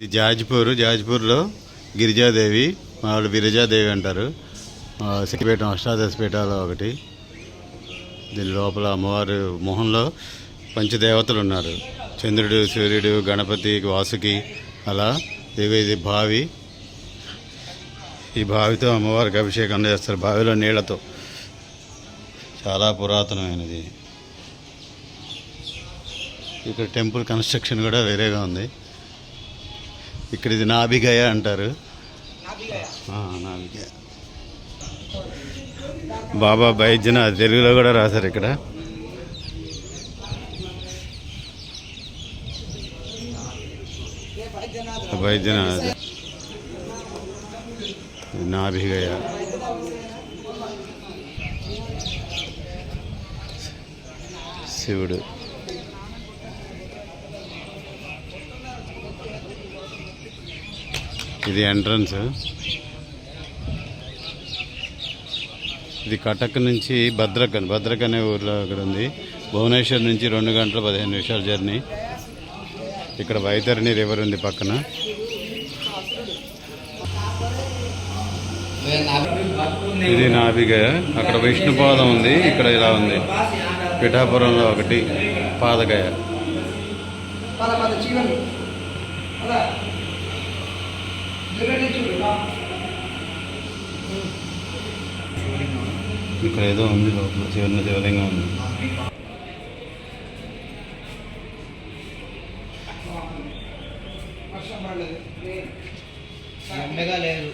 ఇది జాజ్పూర్ జాజ్పూర్లో గిరిజాదేవి వాళ్ళు విరజాదేవి అంటారు. ఆ, సిక్కిపేట అష్టాదశపీఠాలో ఒకటి. దీని లోపల అమ్మవారు మొహంలో పంచదేవతలు ఉన్నారు చంద్రుడు సూర్యుడు గణపతి వాసుకి అలా ఇది బావి. ఈ బావితో అమ్మవారికి అభిషేకం చేస్తారు బావిలో నీళ్ళతో. చాలా పురాతనమైనది. ఇక్కడ టెంపుల్ కన్స్ట్రక్షన్ కూడా వేరేగా ఉంది. ఇక్కడ ఇది నాభిగయ అంటారు. నాభిగయ. బాబా బైద్యనాథ్ తెలుగులో కూడా రాశారు ఇక్కడ. బైద్యనాథ్. నాభిగయ. శివుడు. ఇది ఎంట్రన్స్ ఇది కటక్ నుంచి భద్రక్ అని భద్రక్ అనే ఊర్లో అక్కడ ఉంది. భువనేశ్వర్ నుంచి రెండు గంటల పదిహేను నిమిషాల జర్నీ. ఇక్కడ వైతరిణి రివర్ ఉంది పక్కన? ఇది నాభిగయ అక్కడ విష్ణుపాదం ఉంది ఇక్కడ ఇలా ఉంది. పిఠాపురంలో ఒకటి పాదగయ. ఇక్కడ ఏదో ఉంది లోపల చివరిన శివలింగం ఉంది. వర్షం ఎండగా లేదు.